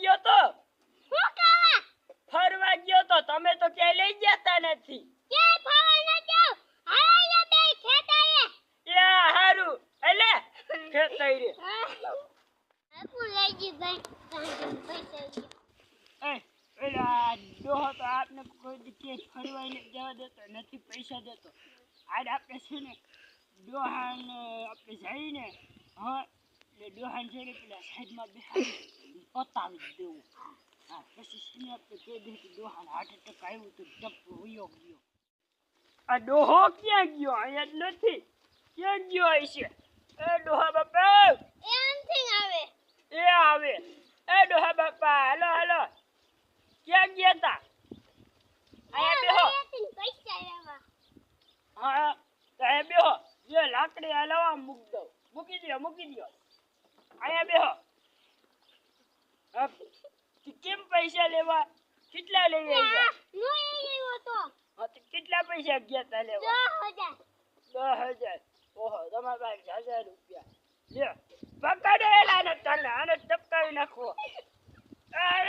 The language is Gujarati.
ગયો તો? ફરવા ગયો તો? તમે તો ક્યાંય લઈ જતા નથી. હારું. એલે ખેતાઈ રે આપુ લઈ જી ભાઈ કાંજી પૈસા આપને કોઈ દીકે ફરવા જવા દેતો નથી, પૈસા દેતો. આજ આપણે છે ને દોહાને આપણે જઈને, હા એટલે ડોહાને ને પેલા સાઈડમાં બેહાડી પતાવી દેવું હા પછી ને આપણે દઈએ કે ડોહાને હાર્ટ એટેક આવ્યું તો ટપ હોયો ગયો આ ડોહો ક્યાં ગયો? અહીંયા જ નથી. ક્યાં ગયો હશે એ ડોહા બાપા. એ આમથી આવે. એ આવે. એ ડોહા બાપા હાલો હાલો. ક્યાં ગયા તા? અહીંયા બેહો. હા ત્યાં બેહો. જે લાકડી હલાવા મૂક દો મૂકી દો મૂકી દો કેમ પૈસા લેવા? કેટલા લઈ આવ્યા? કેટલા પૈસા ગયા તા લેવા? દસ હજાર. ઓહો તમારા પાસે હજાર રૂપિયા. લ્યો પકડેલા ને તને આને ટપકાવી નાખો. અરે